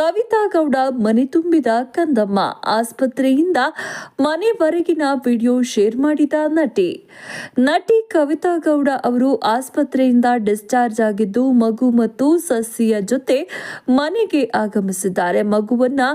ಕವಿತಾ ಗೌಡ ಮನೆ ತುಂಬಿದ ಕಂದಮ್ಮ ಆಸ್ಪತ್ರೆಯಿಂದ ಮನೆವರೆಗಿನ ವಿಡಿಯೋ ಶೇರ್ ಮಾಡಿದ ನಟಿ. ನಟಿ ಕವಿತಾ ಗೌಡ ಅವರು ಆಸ್ಪತ್ರೆಯಿಂದ ಡಿಸ್ಚಾರ್ಜ್ ಆಗಿದ್ದು ಮಗು ಮತ್ತು ಸಸಿಯ ಜೊತೆ ಮನೆಗೆ ಆಗಮಿಸಿದ್ದಾರೆ. ಮಗುವನ್ನ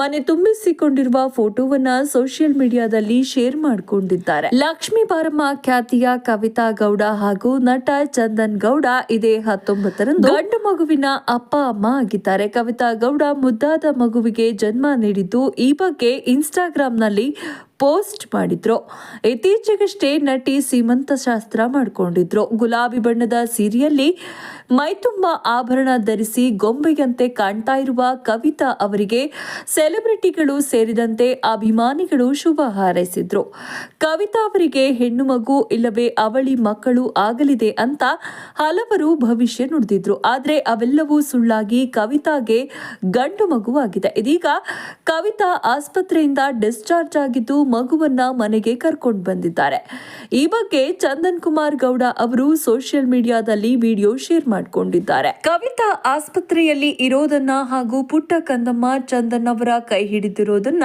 ಮನೆ ತುಂಬಿಸಿಕೊಂಡಿರುವ ಫೋಟೋವನ್ನ ಸೋಷಿಯಲ್ ಮೀಡಿಯಾದಲ್ಲಿ ಶೇರ್ ಮಾಡಿಕೊಂಡಿದ್ದಾರೆ. ಲಕ್ಷ್ಮೀ ಬಾರಮ್ಮ ಖ್ಯಾತಿಯ ಕವಿತಾ ಗೌಡ ಹಾಗೂ ನಟ ಚಂದನ್ ಗೌಡ ಇದೇ ಹತ್ತೊಂಬತ್ತರಂದು ಗಂಡು ಮಗುವಿನ ಅಪ್ಪ ಅಮ್ಮ ಆಗಿದ್ದಾರೆ. ಕವಿತಾ ಗೌಡ ಮುದ್ದಾದ ಮಗುವಿಗೆ ಜನ್ಮ ನೀಡಿದ್ದು ಈ ಬಗ್ಗೆ ಇನ್ಸ್ಟಾಗ್ರಾಂನಲ್ಲಿ ಪೋಸ್ಟ್ ಮಾಡಿದ್ರು. ಇತ್ತೀಚೆಗಷ್ಟೇ ನಟಿ ಸೀಮಂತ ಶಾಸ್ತ್ರ ಮಾಡಿಕೊಂಡಿದ್ರು. ಗುಲಾಬಿ ಬಣ್ಣದ ಸೀರೆಯಲ್ಲಿ ಮೈತುಂಬ ಆಭರಣ ಧರಿಸಿ ಗೊಂಬೆಯಂತೆ ಕಾಣ್ತಾ ಇರುವ ಕವಿತಾ ಅವರಿಗೆ ಸೆಲೆಬ್ರಿಟಿಗಳು ಸೇರಿದಂತೆ ಅಭಿಮಾನಿಗಳು ಶುಭ ಹಾರೈಸಿದ್ರು. ಕವಿತಾ ಅವರಿಗೆ ಹೆಣ್ಣು ಮಗು ಇಲ್ಲವೇ ಅವಳಿ ಮಕ್ಕಳು ಆಗಲಿದೆ ಅಂತ ಹಲವರು ಭವಿಷ್ಯ ನುಡಿದಿದ್ರು. ಆದರೆ ಅವೆಲ್ಲವೂ ಸುಳ್ಳಾಗಿ ಕವಿತಾಗೆ ಗಂಡು ಮಗುವಾಗಿದೆ. ಇದೀಗ ಕವಿತಾ ಆಸ್ಪತ್ರೆಯಿಂದ ಡಿಸ್ಚಾರ್ಜ್ ಆಗಿದ್ದು ಮಗುವನ್ನ ಮನೆಗೆ ಕರ್ಕೊಂಡು ಬಂದಿದ್ದಾರೆ. ಈ ಬಗ್ಗೆ ಚಂದನ್ ಕುಮಾರ್ ಗೌಡ ಅವರು ಸೋಷಿಯಲ್ ಮೀಡಿಯಾದಲ್ಲಿ ವಿಡಿಯೋ ಶೇರ್ ಮಾಡಿಕೊಂಡಿದ್ದಾರೆ. ಕವಿತಾ ಆಸ್ಪತ್ರೆಯಲ್ಲಿ ಇರೋದನ್ನ ಹಾಗೂ ಪುಟ್ಟ ಕಂದಮ್ಮ ಚಂದನ್ ಅವರ ಕೈ ಹಿಡಿದಿರೋದನ್ನ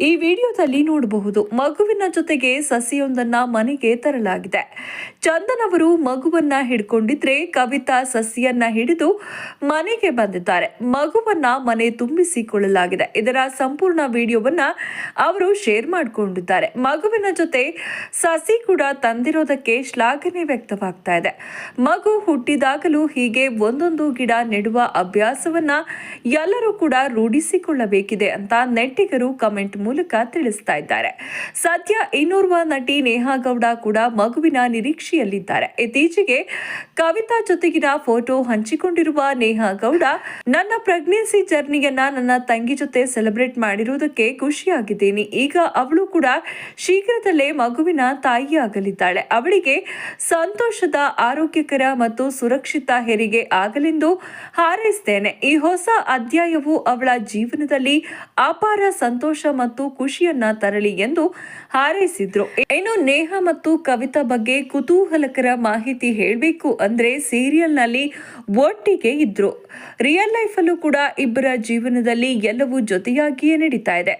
ಈ ವಿಡಿಯೋದಲ್ಲಿ ನೋಡಬಹುದು. ಮಗುವಿನ ಜೊತೆಗೆ ಸಸಿಯೊಂದನ್ನ ಮನೆಗೆ ತರಲಾಗಿದೆ. ಚಂದನ್ ಅವರು ಮಗುವನ್ನ ಹಿಡ್ಕೊಂಡಿದ್ರೆ ಕವಿತಾ ಸಸಿಯನ್ನ ಹಿಡಿದು ಮನೆಗೆ ಬಂದಿದ್ದಾರೆ. ಮಗುವನ್ನ ಮನೆ ತುಂಬಿಸಿಕೊಳ್ಳಲಾಗಿದೆ. ಇದರ ಸಂಪೂರ್ಣ ವಿಡಿಯೋವನ್ನ ಅವರು ಶೇರ್ ಮಾಡಿಕೊಂಡಿದ್ದಾರೆ ಮಗುವಿನ ಜೊತೆ ಸಸಿ ಕೂಡ ತಂದಿರೋದಕ್ಕೆ ಶ್ಲಾಘನೆ ವ್ಯಕ್ತವಾಗ್ತಾ ಇದೆ. ಮಗು ಹುಟ್ಟಿದಾಗಲೂ ಹೀಗೆ ಒಂದೊಂದು ಗಿಡ ನೆಡುವ ಅಭ್ಯಾಸವನ್ನ ಎಲ್ಲರೂ ಕೂಡ ರೂಢಿಸಿಕೊಳ್ಳಬೇಕಿದೆ ಅಂತ ನೆಟ್ಟಿಗರು ಕಮೆಂಟ್ ಮೂಲಕ ತಿಳಿಸ್ತಾ ಇದ್ದಾರೆ. ಸದ್ಯ ಇನ್ನೋರ್ವ ನಟಿ ನೇಹಾ ಗೌಡ ಕೂಡ ಮಗುವಿನ ನಿರೀಕ್ಷೆಯಲ್ಲಿದ್ದಾರೆ. ಇತ್ತೀಚೆಗೆ ಕವಿತಾ ಜೊತೆಗಿನ ಫೋಟೋ ಹಂಚಿಕೊಂಡಿರುವ ನೇಹಾ ಗೌಡ, ನನ್ನ ಪ್ರೆಗ್ನೆನ್ಸಿ ಜರ್ನಿಯನ್ನ ನನ್ನ ತಂಗಿ ಜೊತೆ ಸೆಲೆಬ್ರೇಟ್ ಮಾಡಿರುವುದಕ್ಕೆ ಖುಷಿಯಾಗಿದ್ದೀನಿ. ಈಗ ಅವಳು ಕೂಡ ಶೀಘ್ರದಲ್ಲೇ ಮಗುವಿನ ತಾಯಿಯಾಗಲಿದ್ದಾಳೆ. ಅವಳಿಗೆ ಸಂತೋಷದ, ಆರೋಗ್ಯಕರ ಮತ್ತು ಸುರಕ್ಷಿತ ಹೆರಿಗೆ ಆಗಲೆಂದು ಹಾರೈಸ್ತೇನೆ. ಈ ಹೊಸ ಅಧ್ಯಾಯವು ಅವಳ ಜೀವನದಲ್ಲಿ ಅಪಾರ ಸಂತೋಷ ಮತ್ತು ಖುಷಿಯನ್ನ ತರಲಿ ಎಂದು ಹಾರೈಸಿದ್ರು. ಏನು ನೇಹ ಮತ್ತು ಕವಿತಾ ಬಗ್ಗೆ ಕುತೂಹಲಕರ ಮಾಹಿತಿ ಹೇಳಬೇಕು ಅಂದ್ರೆ ಸೀರಿಯಲ್ನಲ್ಲಿ ಒಟ್ಟಿಗೆ ಇದ್ರು. ರಿಯಲ್ ಲೈಫಲ್ಲೂ ಕೂಡ ಇಬ್ಬರ ಜೀವನದಲ್ಲಿ ಎಲ್ಲವೂ ಜೊತೆಯಾಗಿಯೇ ನಡೀತಾ ಇದೆ.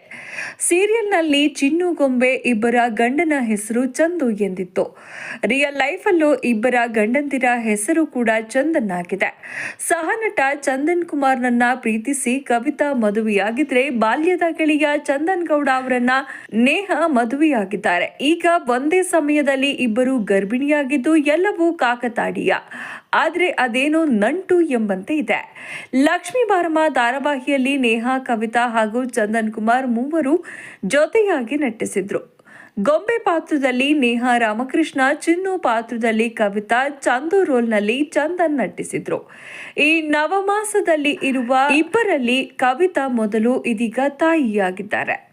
ಸೀರಿಯಲ್ನಲ್ಲಿ ಚಿನ್ನು ಗೊಂಬೆ ಇಬ್ಬರ ಗಂಡನ ಹೆಸರು ಚಂದು ಎಂದಿತ್ತು. ರಿಯಲ್ ಲೈಫಲ್ಲೂ ಇಬ್ಬರ ಗಂಡಂದಿರ ಹೆಸರು ಕೂಡ ಚಂದನ್ ಆಗಿದೆ ಸಹನಟ ಚಂದನ್ ಕುಮಾರ್ನನ್ನ ಪ್ರೀತಿಸಿ ಕವಿತಾ ಮದುವೆಯಾಗಿದ್ರೆ ಬಾಲ್ಯದ ಗೆಳೆಯ ಚಂದನ್ ಗೌಡ ಅವರನ್ನ ನೇಹ ಮದುವೆಯಾಗಿದ್ದಾರೆ. ಈಗ ಒಂದೇ ಸಮಯದಲ್ಲಿ ಇಬ್ಬರು ಗರ್ಭಿಣಿಯಾಗಿದ್ದು ಎಲ್ಲವೂ ಕಾಕತಾಡಿಯ ಆದ್ರೆ ಅದೇನೋ ನಂಟು ಎಂಬಂತೆ ಇದೆ. ಲಕ್ಷ್ಮೀ ಬಾರಮ್ಮ ಧಾರಾವಾಹಿಯಲ್ಲಿ ನೇಹಾ, ಕವಿತಾ ಹಾಗೂ ಚಂದನ್ ಕುಮಾರ್ ಮೂವರು ಜೊತೆಯಾಗಿ ನಟಿಸಿದ್ರು. ಗೊಂಬೆ ಪಾತ್ರದಲ್ಲಿ ನೇಹಾ ರಾಮಕೃಷ್ಣ, ಚಿನ್ನು ಪಾತ್ರದಲ್ಲಿ ಕವಿತಾ, ಚಂದು ರೋಲ್ನಲ್ಲಿ ಚಂದನ್ ನಟಿಸಿದ್ರು. ಈ ನವಮಾಸದಲ್ಲಿ ಇರುವ ಇಬ್ಬರಲ್ಲಿ ಕವಿತಾ ಮೊದಲು ಇದೀಗ ತಾಯಿಯಾಗಿದ್ದಾರೆ.